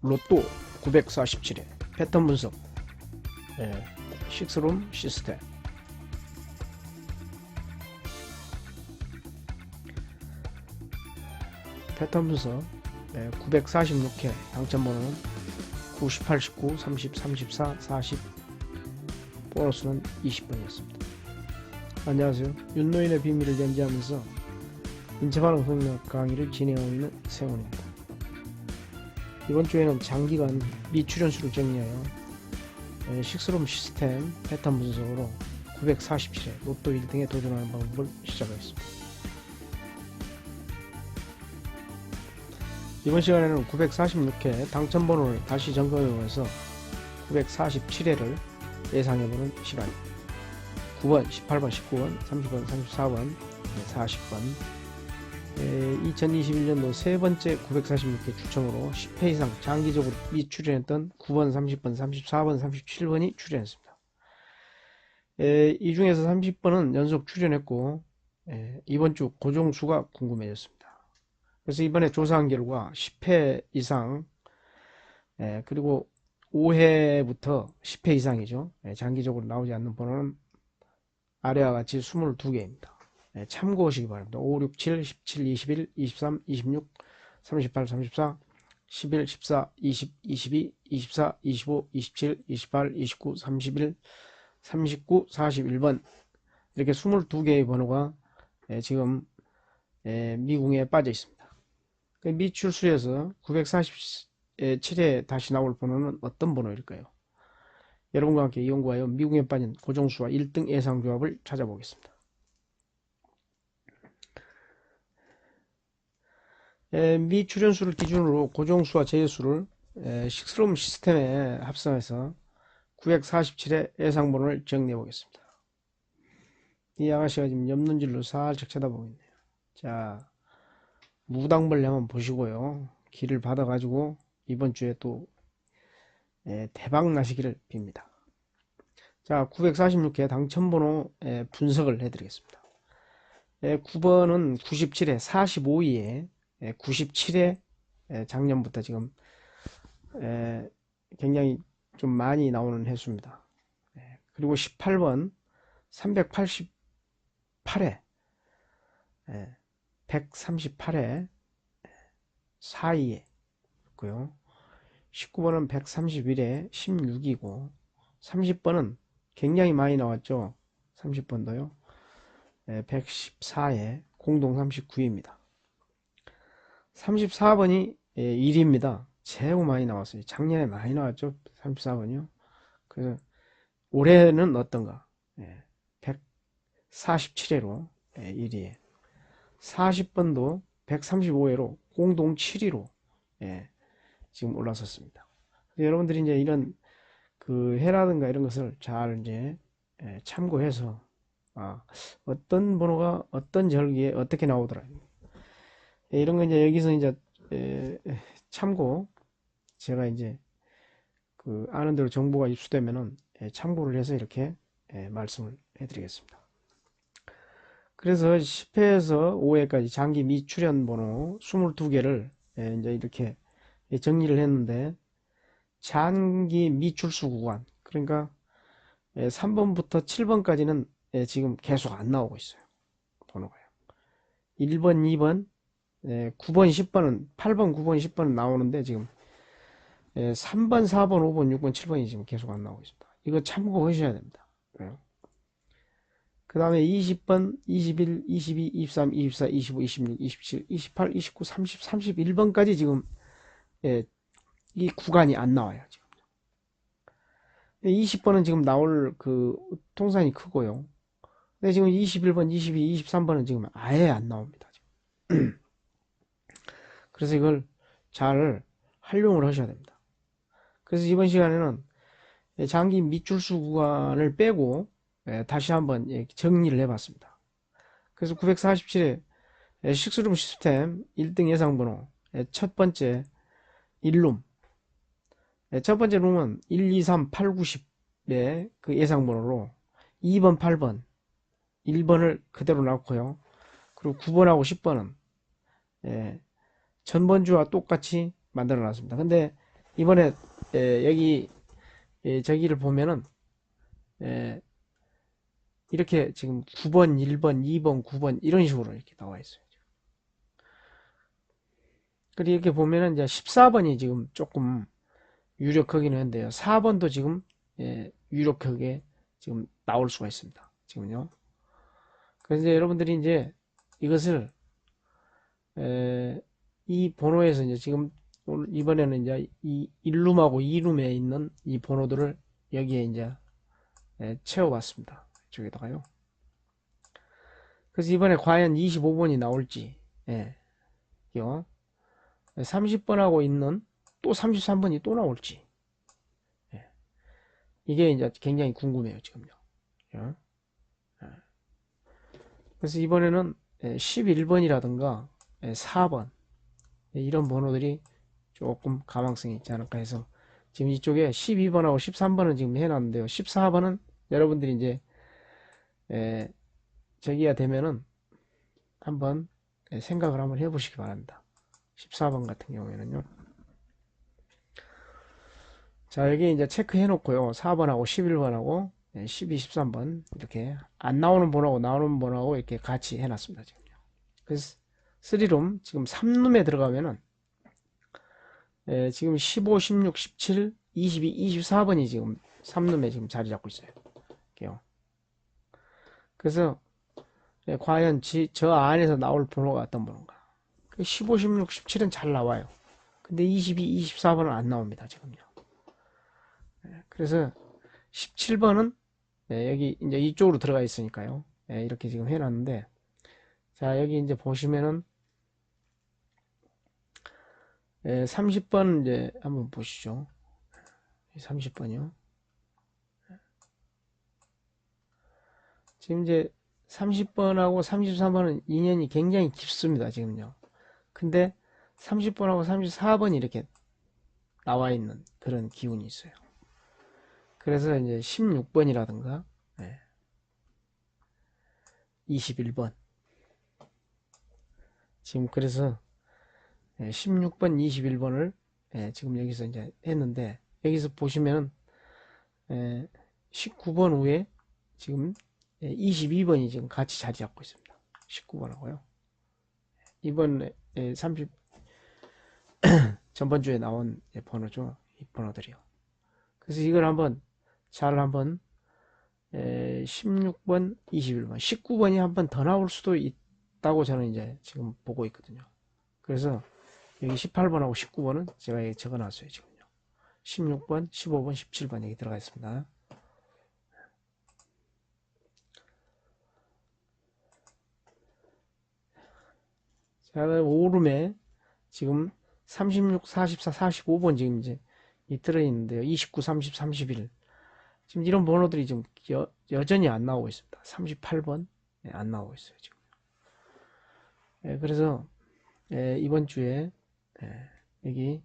로또 947회 패턴 분석 예, 식스룸 시스템 패턴 분석 예, 946회 당첨번호는 9, 18, 19, 30, 34, 40 보너스는 20번이었습니다. 안녕하세요. 윤노인의 비밀을 연지하면서 인체반응 성력 강의를 진행하고 있는 세훈입니다. 이번 주에는 장기간 미출연수를 정리하여 에, 식스룸 시스템 패턴 분석으로 947회 로또 1등에 도전하는 방법을 시작하겠습니다. 이번 시간에는 946회 당첨 번호를 다시 점검해보면서 947회를 예상해보는 시간입니다. 9번, 18번, 19번, 30번, 34번, 40번, 2021년도 세 번째 946회 추첨으로 10회 이상 장기적으로 미출연했던 9번, 30번, 34번, 37번이 출연했습니다. 에, 이 중에서 30번은 연속 출연했고 에, 이번 주 고정수가 궁금해졌습니다. 그래서 이번에 조사한 결과 10회 이상 에, 그리고 5회부터 10회 이상이죠. 에, 장기적으로 나오지 않는 번호는 아래와 같이 22개입니다. 네, 참고하시기 바랍니다. 5, 6, 7, 17, 21, 23, 26, 38, 34, 11, 14, 20, 22, 24, 25, 27, 28, 29, 31, 39, 41번 이렇게 22개의 번호가 예, 지금 예, 미궁에 빠져 있습니다. 그 미출수에서 947에 다시 나올 번호는 어떤 번호일까요? 여러분과 함께 연구하여 미궁에 빠진 고정수와 1등 예상조합을 찾아보겠습니다. 미 출연수를 기준으로 고정수와 제수를 에, 식스룸 시스템에 합성해서 947의 예상번호를 정리해 보겠습니다. 이 아가씨가 지금 옆눈질로 살짝 쳐다보고 있네요. 자, 무당벌레 한번 보시고요. 길을 받아가지고 이번 주에 또 에, 대박 나시기를 빕니다. 자, 946회 당첨번호 에, 분석을 해드리겠습니다. 에, 9번은 97회 45위에 97회 작년부터 지금 에, 굉장히 좀 많이 나오는 횟수입니다. 에, 그리고 18번 388회 138회 4위에 있고요. 19번은 131회 16이고 30번은 굉장히 많이 나왔죠. 30번도요. 114회 공동 39입니다. 34번이 1위입니다. 최고 많이 나왔어요. 작년에 많이 나왔죠. 34번이요. 그래서 올해는 어떤가? 147회로 1위에 40번도 135회로 공동 7위로 지금 올라섰습니다. 여러분들이 이제 이런 그 해라든가 이런 것을 잘 이제 참고해서 아, 어떤 번호가 어떤 절기에 어떻게 나오더라. 이런 거 이제 여기서 이제 참고 제가 이제 그 아는 대로 정보가 입수되면은 참고를 해서 이렇게 말씀을 해드리겠습니다. 그래서 10회에서 5회까지 장기 미출연 번호 22개를 이제 이렇게 정리를 했는데 장기 미출수 구간 그러니까 3번부터 7번까지는 지금 계속 안 나오고 있어요. 번호가요. 1번, 2번, 9번, 10번은 8번, 9번, 10번은 나오는데 지금 3번, 4번, 5번, 6번, 7번이 지금 계속 안 나오고 있습니다. 이거 참고하셔야 됩니다. 그 다음에 20번, 21, 22, 23, 24, 25, 26, 27, 28, 29, 30, 31번까지 지금 이 구간이 안 나와요. 지금. 20번은 지금 나올 그 통산이 크고요. 근데 지금 21번, 22, 23번은 지금 아예 안 나옵니다. 지금. 그래서 이걸 잘 활용을 하셔야 됩니다. 그래서 이번 시간에는 장기 밑줄수 구간을 빼고 다시 한번 정리를 해봤습니다. 그래서 947회 식스룸 시스템 1등 예상번호 첫 번째 1룸 첫 번째 룸은 1, 2, 3, 8, 90의 그 예상번호로 2번, 8번, 1번을 그대로 놨고요. 그리고 9번하고 10번은 예, 전번주와 똑같이 만들어 놨습니다. 근데 이번에 에, 여기 에, 저기를 보면은 에, 이렇게 지금 9번, 1번, 2번, 9번 이런 식으로 이렇게 나와 있어요. 그리고 이렇게 보면은 이제 14번이 지금 조금 유력하긴 한데요. 4번도 지금 예, 유력하게 지금 나올 수가 있습니다. 지금요. 그래서 이제 여러분들이 이제 이것을 에, 이 번호에서 이제 지금 이번에는 이제 이 1룸하고 2룸에 있는 이 번호들을 여기에 이제 예, 채워봤습니다. 이쪽에다가요. 그래서 이번에 과연 25번이 나올지, 예, 요 30번하고 있는 또 33번이 또 나올지, 예, 이게 이제 굉장히 궁금해요, 지금요. 예. 예. 그래서 이번에는 11번이라든가 4번 이런 번호들이 조금 가망성이 있지 않을까 해서 지금 이쪽에 12번하고 13번은 지금 해놨는데요. 14번은 여러분들이 이제 에, 저기가 되면은 한번 에, 생각을 한번 해보시기 바랍니다. 14번 같은 경우에는요. 자 여기 이제 체크해 놓고요. 4번하고 11번하고 12, 13번 이렇게 안 나오는 번호하고 나오는 번호하고 이렇게 같이 해놨습니다. 지금요. 그래서 3룸 지금 3룸에 들어가면은 에, 지금 15, 16, 17, 22, 24번이 지금 3룸에 지금 자리 잡고 있어요. 이렇게요. 그래서 예, 과연 지, 저 안에서 나올 번호가 어떤 번호인가? 15, 16, 17은 잘 나와요. 근데 22, 24번은 안 나옵니다. 지금요. 예, 그래서 17번은 예, 여기 이제 이쪽으로 들어가 있으니까요. 예, 이렇게 지금 해놨는데 자 여기 이제 보시면은 30번 이제 한번 보시죠. 30번이요. 지금 이제 30번하고 33번은 인연이 굉장히 깊습니다. 지금요. 근데 30번하고 34번이 이렇게 나와 있는 그런 기운이 있어요. 그래서 이제 16번이라든가 21번 지금 그래서 16번, 21번을 지금 여기서 이제 했는데 여기서 보시면 19번 후에 지금 22번이 지금 같이 자리 잡고 있습니다. 19번하고요. 이번 30 전번 주에 나온 번호죠. 이 번호들이요. 그래서 이걸 한번 잘 한번 16번, 21번, 19번이 한번 더 나올 수도 있다 고 저는 이제 지금 보고 있거든요. 그래서 여기 18번하고 19번은 제가 여기 적어 놨어요, 지금요. 16번, 15번, 17번 여기 들어가 있습니다. 자, 오름에 지금 36, 44, 45번 지금 이제 이 들어있는데요. 29, 30, 31. 지금 이런 번호들이 지금 여, 여전히 안 나오고 있습니다. 38번 네, 안 나오고 있어요. 지금. 네, 그래서 네, 이번 주에 여기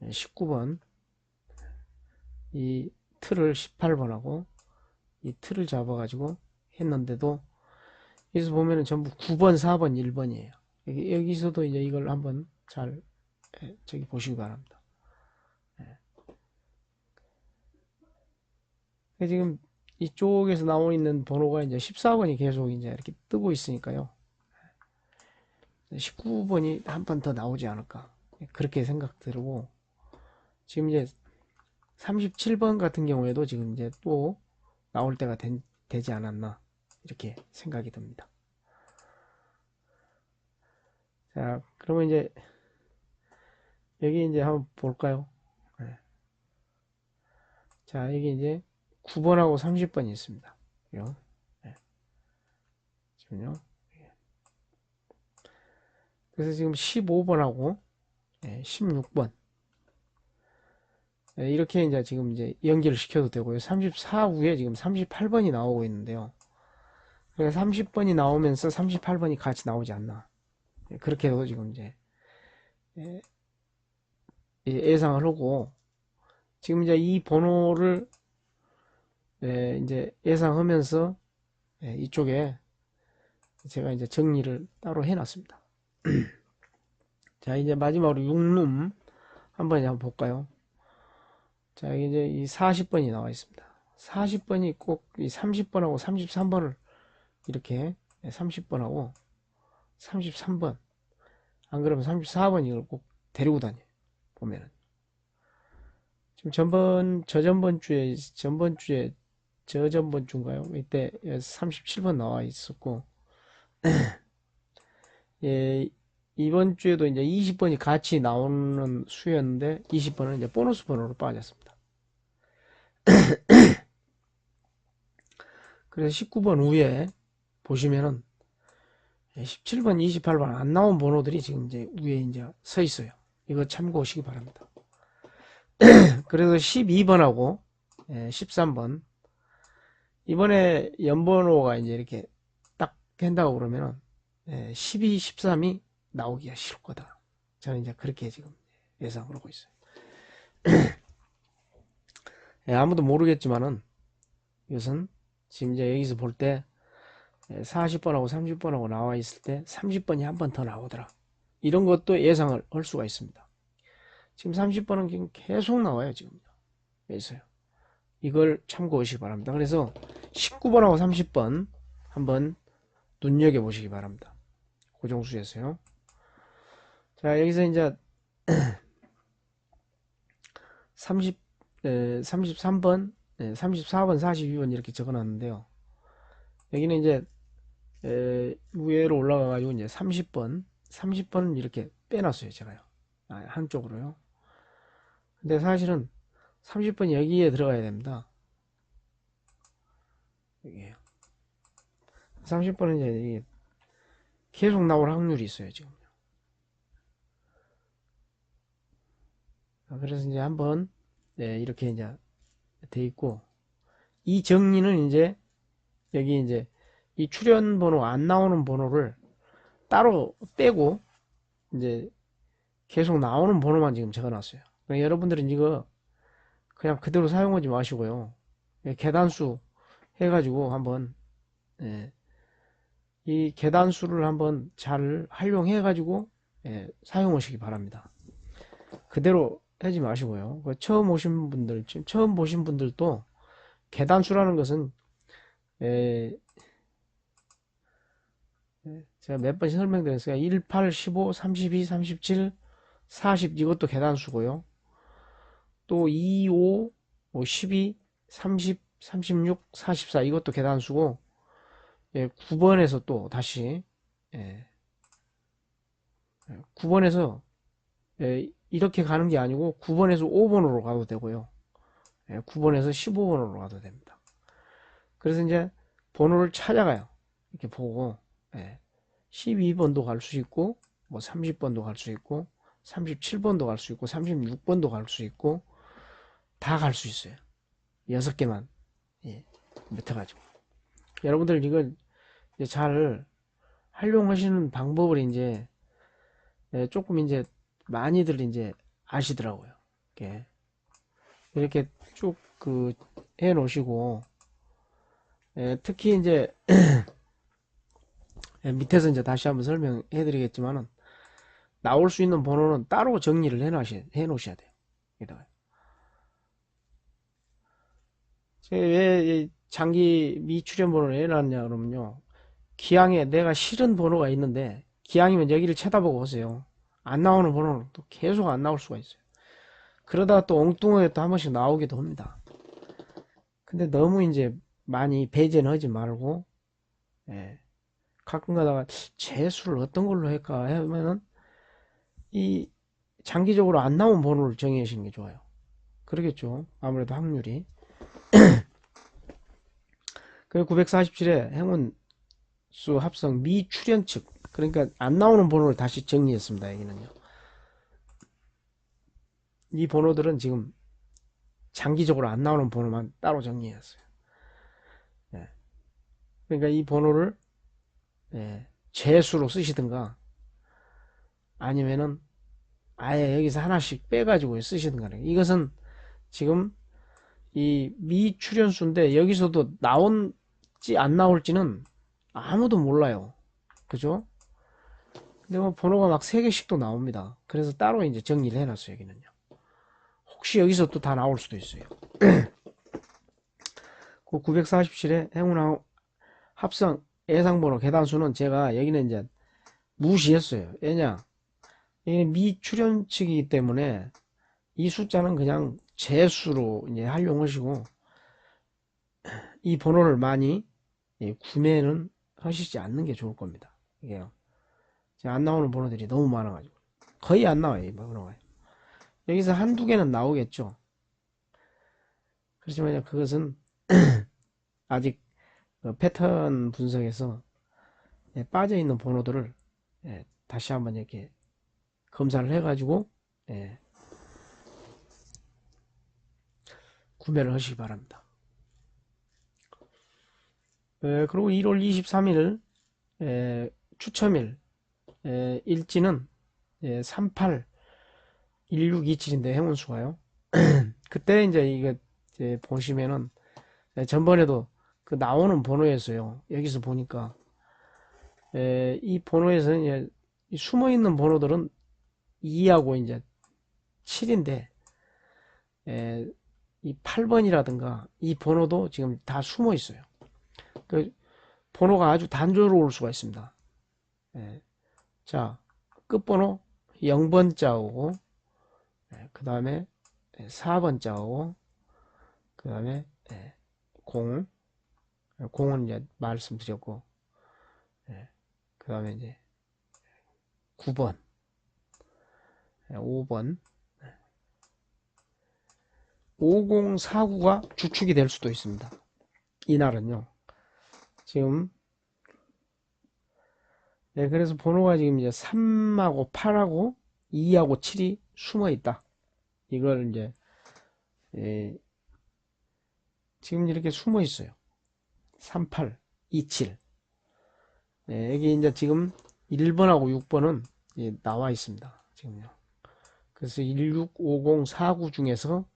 19번 이 틀을 18번하고 이 틀을 잡아가지고 했는데도 여기서 보면은 전부 9번, 4번, 1번이에요. 여기, 여기 서도 이제 이걸 한번 잘 저기 보시기 바랍니다. 지금 이쪽에서 나오고 있는 번호가 이제 14번이 계속 이제 이렇게 뜨고 있으니까요. 19번이 한 번 더 나오지 않을까. 그렇게 생각 들고, 지금 이제 37번 같은 경우에도 지금 이제 또 나올 때가 된, 되지 않았나. 이렇게 생각이 듭니다. 자, 그러면 이제 여기 이제 한번 볼까요? 네. 자, 여기 이제 9번하고 30번이 있습니다. 네. 지금요. 그래서 지금 15번하고 16번 이렇게 이제 지금 이제 연결을 시켜도 되고요. 34 후에 지금 38번이 나오고 있는데요. 그래서 30번이 나오면서 38번이 같이 나오지 않나. 그렇게 해도 지금 이제 예상을 하고 지금 이제 이 번호를 이제 예상하면서 이쪽에 제가 이제 정리를 따로 해놨습니다. 자 이제 마지막으로 6룸 한번 한번 볼까요? 자, 이제 이 40번이 나와 있습니다. 40번이 꼭 이 30번하고 33번을 이렇게 30번하고 33번 안 그러면 34번 이걸 꼭 데리고 다녀 보면은 지금 전번 저전번 주에 전번 주에 저전번 주인가요? 이때 37번 나와 있었고 예, 이번 주에도 이제 20번이 같이 나오는 수였는데 20번은 이제 보너스 번호로 빠졌습니다. 그래서 19번 위에 보시면은 17번, 28번 안 나온 번호들이 지금 이제 위에 이제 서 있어요. 이거 참고하시기 바랍니다. 그래서 12번하고 13번 이번에 연번호가 이제 이렇게 딱 된다고 그러면은 12, 13이 나오기가 싫을 거다. 저는 이제 그렇게 지금 예상을 하고 있어요. 예, 아무도 모르겠지만은 이것은 지금 이제 여기서 볼 때 40번하고 30번하고 나와 있을 때 30번이 한 번 더 나오더라. 이런 것도 예상을 할 수가 있습니다. 지금 30번은 지금 계속 나와요, 지금. 여기서요. 이걸 참고하시기 바랍니다. 그래서 19번하고 30번 한번 눈여겨보시기 바랍니다. 고정수에서요. 자, 여기서 이제 30, 에, 33번, 에, 34번, 42번 이렇게 적어 놨는데요. 여기는 이제 에, 위로 올라가 가지고 이제 30번, 30번은 이렇게 빼놨어요, 제가요. 아, 한쪽으로요. 근데 사실은 30번이 여기에 들어가야 됩니다. 여기에요. 30번은 이제 계속 나올 확률이 있어요, 지금. 아, 그래서 이제 한번, 네, 이렇게 이제 돼 있고, 이 정리는 이제, 여기 이제, 이 출연 번호 안 나오는 번호를 따로 빼고, 이제, 계속 나오는 번호만 지금 적어 놨어요. 그러니까 여러분들은 이거 그냥 그대로 사용하지 마시고요. 예, 계단수 해가지고 한번, 예, 이 계단 수를 한번 잘 활용해 가지고, 예, 사용하시기 바랍니다. 그대로 하지 마시고요. 그 처음 오신 분들, 처음 보신 분들도 계단 수라는 것은, 예, 예, 제가 몇 번씩 설명드렸어요. 1, 8, 15, 32, 37, 40 이것도 계단 수고요. 또 2, 5, 12, 30, 36, 44 이것도 계단 수고 예, 9번에서 또 다시 예, 9번에서 예, 이렇게 가는 게 아니고 9번에서 5번으로 가도 되고요. 예, 9번에서 15번으로 가도 됩니다. 그래서 이제 번호를 찾아가요. 이렇게 보고 예, 12번도 갈 수 있고 뭐 30번도 갈 수 있고 37번도 갈 수 있고 36번도 갈 수 있고 다 갈 수 있어요. 여섯 개만 예, met어가지고 여러분들 이걸 잘 활용하시는 방법을 이제 예, 조금 이제 많이들 이제 아시더라고요. 이렇게 이렇게 쭉 그 해 놓으시고 예, 특히 이제 예, 밑에서 이제 다시 한번 설명해 드리겠지만은 나올 수 있는 번호는 따로 정리를 해 놓으셔야, 해 놓으셔야 돼요. 여기다가. 왜 장기 미출연 번호를 해놨냐 그러면요. 기왕에 내가 싫은 번호가 있는데 기왕이면 여기를 쳐다보고 오세요. 안 나오는 번호는 또 계속 안 나올 수가 있어요. 그러다가 또 엉뚱하게 또 한 번씩 나오기도 합니다. 근데 너무 이제 많이 배제는 하지 말고 예. 가끔 가다가 재수를 어떤 걸로 할까 하면은 이 장기적으로 안 나온 번호를 정의하시는 게 좋아요. 그러겠죠. 아무래도 확률이. 그리고 947에 행운 수 합성 미출현 측 그러니까 안 나오는 번호를 다시 정리했습니다. 여기는요. 이 번호들은 지금 장기적으로 안 나오는 번호만 따로 정리했어요. 예. 그러니까 이 번호를 예, 재수로 쓰시든가 아니면은 아예 여기서 하나씩 빼가지고 쓰시든가 이것은 지금 이 미출연수인데 여기서도 나온지 안 나올지는 아무도 몰라요. 그죠? 근데 뭐 번호가 막 3개씩도 나옵니다. 그래서 따로 이제 정리를 해놨어요, 여기는요. 혹시 여기서 또 다 나올 수도 있어요. 그 947의 행운 합성 예상번호 계단수는 제가 여기는 이제 무시했어요. 왜냐? 이게 미출연측이기 때문에 이 숫자는 그냥 재수로 이제 활용하시고 이 번호를 많이 예, 구매는 하시지 않는 게 좋을 겁니다. 이게요. 지금 안 나오는 번호들이 너무 많아가지고 거의 안 나와요. 이 번호가. 여기서 한두 개는 나오겠죠. 그렇지만 그것은 아직 그 패턴 분석에서 예, 빠져 있는 번호들을 예, 다시 한번 이렇게 검사를 해가지고 예, 구매를 하시기 바랍니다. 예, 그리고 1월 23일 예, 추첨일 예, 일지는 예, 38 1627인데 행운수가요. 그때 이제 이게 이제 보시면은 예, 전번에도 그 나오는 번호였어요. 여기서 보니까 예, 이 번호에서는 이제 이 숨어 있는 번호들은 2하고 이제 7인데 예, 이 8번이라든가 이 번호도 지금 다 숨어 있어요. 그 번호가 아주 단조로울 수가 있습니다. 예, 자 끝번호 0번 자 오고 그 다음에 4번 자 오고 그 다음에 0 0은 이제 말씀드렸고 그 다음에 이제 9번 5번 5049가 주축이 될 수도 있습니다. 이날은요. 지금 네, 그래서 번호가 지금 이제 3하고 8하고 2하고 7이 숨어 있다. 이걸 이제 예, 지금 이렇게 숨어 있어요. 38, 27. 네, 여기 이제 지금 1번하고 6번은 예, 나와 있습니다. 지금요. 그래서 165049 중에서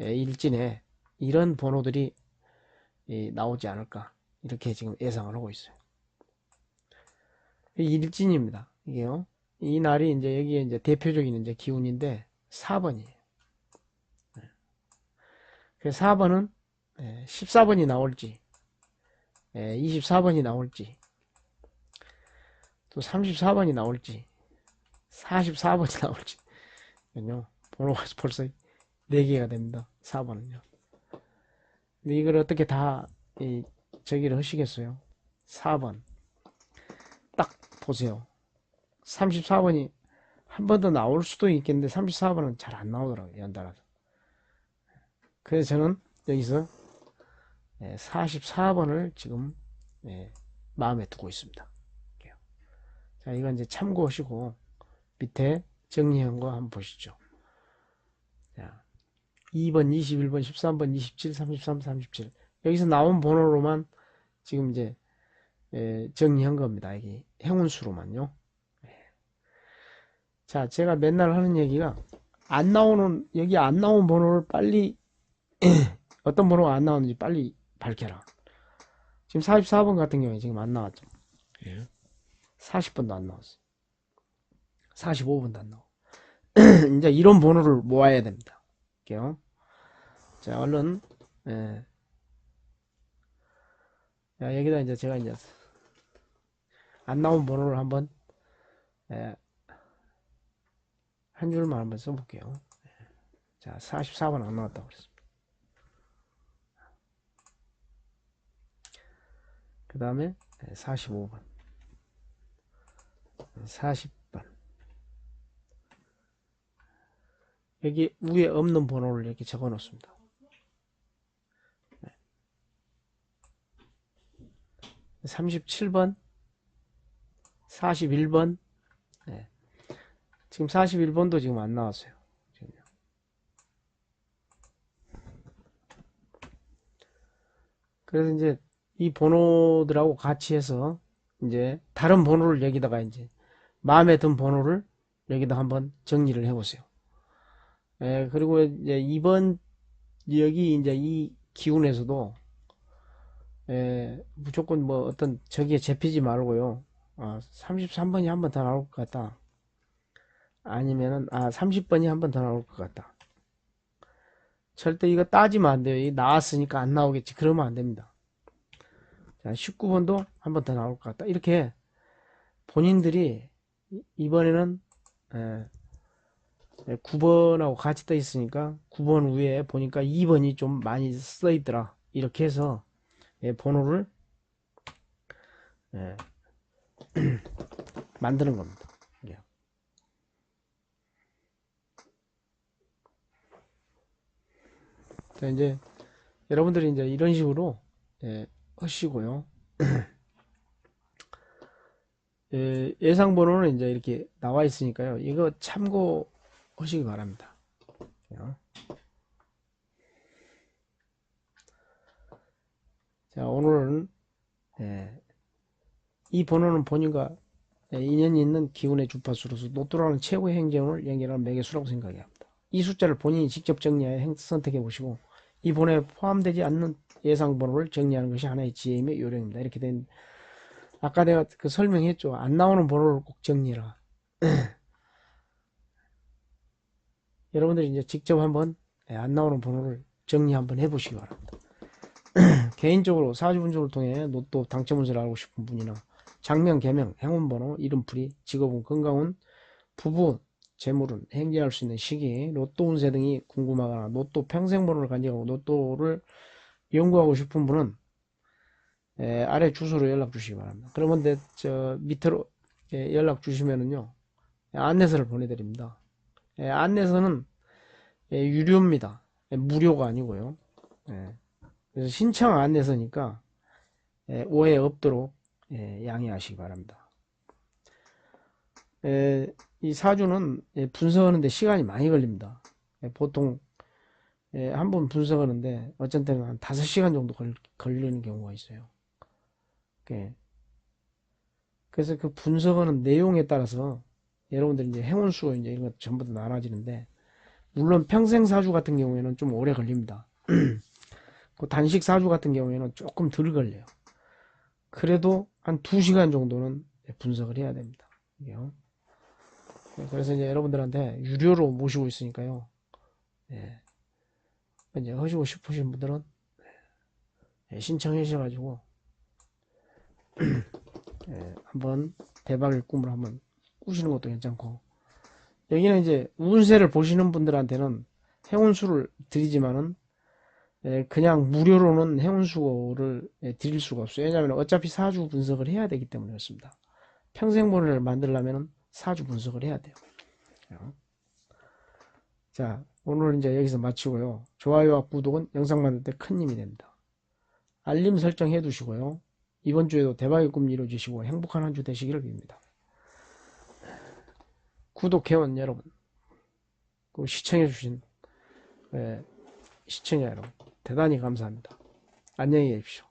예, 일진에 이런 번호들이 예, 나오지 않을까 이렇게 지금 예상을 하고 있어요. 일진입니다. 이게요. 이 날이 이제 여기에 이제 대표적인 이제 기운인데 4번이에요. 그 4번은 14번이 나올지 24번이 나올지 또 34번이 나올지 44번이 나올지 요 번호가 벌써 4개가 됩니다. 4번은요. 근데 이걸 어떻게 다 이, 저기를 하시겠어요? 4번 딱 보세요. 34번이 한 번 더 나올 수도 있겠는데 34번은 잘 안 나오더라고요. 연달아서. 그래서 저는 여기서 44번을 지금 마음에 두고 있습니다. 자, 이건 이제 참고하시고 밑에 정리한 거 한번 보시죠. 자, 2번, 21번, 13번, 27, 33, 37 여기서 나온 번호로만 지금 이제 정리한 겁니다. 이게 행운수로만요. 자, 제가 맨날 하는 얘기가 안 나오는 여기 안 나온 번호를 빨리 어떤 번호가 안 나오는지 빨리 밝혀라. 지금 44번 같은 경우에 지금 안 나왔죠. 예. 40번도 안 나왔어. 45번도 안 나와. 이제 이런 번호를 모아야 됩니다. 할게요. 자, 얼른, 예. 자, 여기다 이제 제가 이제 안 나온 번호를 한번, 예. 한 줄만 한번 써볼게요. 예. 자, 44번 안 나왔다고 그랬습니다. 그 다음에 45번. 40번 여기 위에 없는 번호를 이렇게 적어 놓습니다 37번 41번 네. 지금 41번도 지금 안 나왔어요 지금요. 그래서 이제 이 번호들하고 같이 해서 이제 다른 번호를 여기다가 이제 마음에 든 번호를 여기다 한번 정리를 해 보세요. 예, 그리고 이제 이번 여기 이제 이 기운에서도 예, 무조건 뭐 어떤 저기에 잡히지 말고요. 아, 33번이 한 번 더 나올 것 같다. 아니면은 아 30번이 한 번 더 나올 것 같다. 절대 이거 따지면 안 돼요. 이 나왔으니까 안 나오겠지. 그러면 안 됩니다. 자, 19번도 한 번 더 나올 것 같다. 이렇게 본인들이 이- 이번에는 예, 9번하고 같이 떠 있으니까 9번 위에 보니까 2번이 좀 많이 써 있더라. 이렇게 해서 예, 번호를 예, 만드는 겁니다. 이게. 자, 이제 여러분들이 이제 이런 식으로 예, 하시고요. 예, 예상 번호는 이제 이렇게 나와 있으니까요. 이거 참고하시기 바랍니다. 자, 자, 오늘은 예, 이 번호는 본인과 예, 인연이 있는 기운의 주파수로서 노또라는 최고의 행정을 연결하는 매개수라고 생각해야 합니다. 이 숫자를 본인이 직접 정리하여 행- 선택해 보시고 이 번호에 포함되지 않는 예상 번호를 정리하는 것이 하나의 지혜이며 요령입니다. 이렇게 된 아까 내가 그 설명했죠. 안 나오는 번호를 꼭 정리해라. 여러분들이 이제 직접 한번 예, 안 나오는 번호를 정리 한번 해보시기 바랍니다. 개인적으로 사주 분석을 통해 로또 당첨 운세를 알고 싶은 분이나 장명, 개명, 행운번호, 이름풀이, 직업은 건강운, 부부, 재물은 행진할 수 있는 시기, 로또 운세 등이 궁금하거나 로또 평생번호를 간직하고 로또를 연구하고 싶은 분은 예, 아래 주소로 연락 주시기 바랍니다. 그러면 내, 저 밑으로 예, 연락 주시면은요 예, 안내서를 보내드립니다. 예, 안내서는 예, 유료입니다. 예, 무료가 아니고요. 예, 그래서 신청 안 내서니까 예, 오해 없도록 예, 양해하시기 바랍니다. 예, 이 사주는 예, 분석하는데 시간이 많이 걸립니다. 예, 보통 예, 한번 분석하는데 어쩐 때는 한 5시간 정도 걸, 걸리는 경우가 있어요. 예. 그래서 그 분석하는 내용에 따라서 여러분들 이제 행운수가 이제 이런 것 전부 다 나눠지는데 물론 평생 사주 같은 경우에는 좀 오래 걸립니다. 그 단식 사주 같은 경우에는 조금 덜 걸려요. 그래도 한 2시간 정도는 분석을 해야 됩니다. 네, 그래서 이제 여러분들한테 유료로 모시고 있으니까요. 예. 이제 하시고 싶으신 분들은 예, 신청해 주셔가지고 예, 한번 대박의 꿈을 한번 꾸시는 것도 괜찮고 여기는 이제 운세를 보시는 분들한테는 행운수를 드리지만은 예, 그냥 무료로는 행운수를 예, 드릴 수가 없어요. 왜냐하면 어차피 사주 분석을 해야 되기 때문에 그렇습니다. 평생번호를 만들려면 사주 분석을 해야 돼요. 어? 자, 오늘 이제 여기서 마치고요. 좋아요와 구독은 영상 만들 때 큰 힘이 됩니다. 알림 설정 해 두시고요. 이번 주에도 대박의 꿈 이루어지시고 행복한 한 주 되시기를 빕니다. 구독해온 여러분, 그리고 시청해주신 예, 시청자 여러분, 대단히 감사합니다. 안녕히 계십시오.